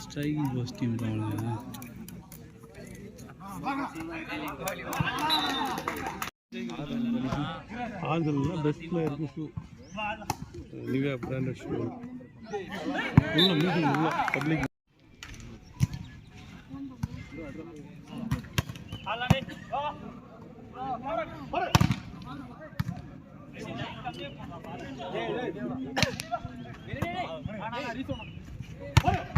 Striking बस्ती में कौन है ಆಗಲ್ಲ ಬೆಸ್ಟ್ ಪ್ಲೇಯರ್ ಶೂ ನೀವೇ ಬ್ರ್ಯಾಂಡೆಡ್ ಶೂ ಇಲ್ಲ ಮೀಟಿಂಗ್ ಇಲ್ಲ public Hey, hey, hey.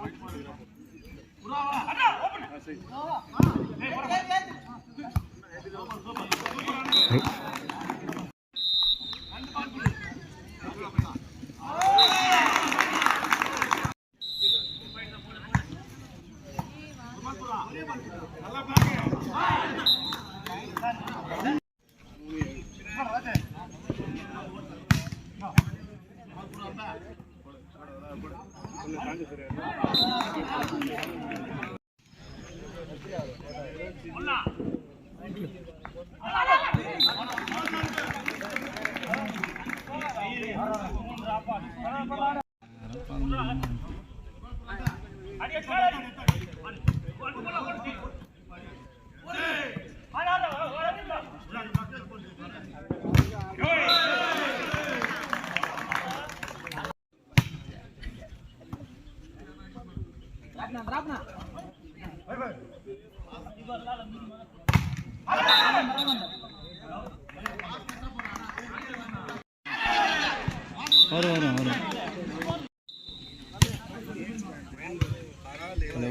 Meeting உள்ள பப்ளிக் வரும் வரும் வரும் ஹலோ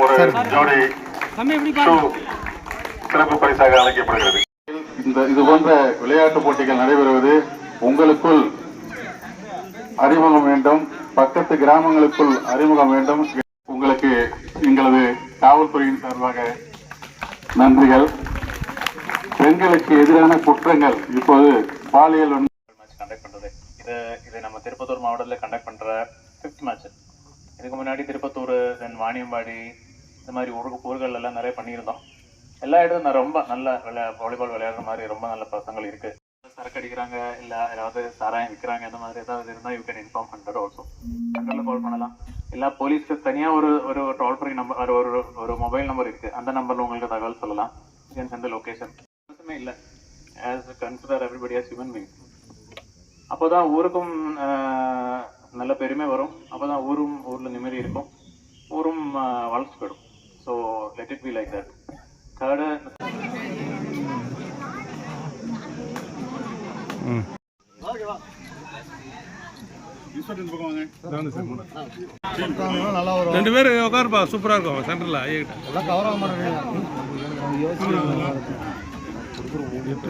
ஒரு ஜோடி சிறப்பு பரிசாக அழைக்கப்படுகிறது இந்த இது போன்ற விளையாட்டு போட்டிகள் நடைபெறுவது உங்களுக்குள் அறிமுகம் வேண்டும் பக்கத்து கிராமங்களுக்குள் அறிமுகம் வேண்டும் உங்களுக்கு எங்களது காவல்துறையின் சார்பாக நன்றிகள் பெண்களுக்கு எதிரான குற்றங்கள் இப்போது பாலியல் மேட்ச் கண்டக்ட் பண்றது இது இது நம்ம திருப்பத்தூர் மாவட்டத்தில் கண்டக்ட் பண்ற ஃபிஃப்த் மேட்ச் இதுக்கு முன்னாடி திருப்பத்தூர் தென் வாணியம்பாடி இந்த மாதிரி ஊருக்கு ஊர்கள் எல்லாம் நிறைய பண்ணியிருந்தோம். எல்லா இடத்தும் நான் ரொம்ப நல்ல விளையா வாலிபால் விளையாடுற மாதிரி ரொம்ப நல்ல பசங்கள் இருக்கு. சரக்கு அடிக்கிறாங்க இல்ல ஏதாவது சாராயம் விற்கிறாங்க இந்த மாதிரி ஏதாவது இருந்தால் you can inform hundred also ஹண்ட்ரட்ல கால் பண்ணலாம். இல்ல போலீஸ்க்கு தனியா ஒரு ஒரு டோல் ஃப்ரீ நம்பர் ஒரு ஒரு மொபைல் நம்பர் இருக்கு. அந்த நம்பர்ல உங்களுக்கு தகவல் சொல்லலாம். கேன் சென்ட் லொகேஷன் இல்லை. As consider everybody as human being அப்போதான் ஊருக்கும் நல்ல பெருமை வரும். அப்போதான் ஊரும் ஊர்ல நிம்மதி இருக்கும். ஊரும் வளர்ச்சி போயிடும் so let it be like that third ரெண்டு பேரும் உட்காருப்பா சூப்பராக இருக்கும் சென்டரில் எல்லாம் கவர் ஆக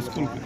ஸ்கூலுக்கு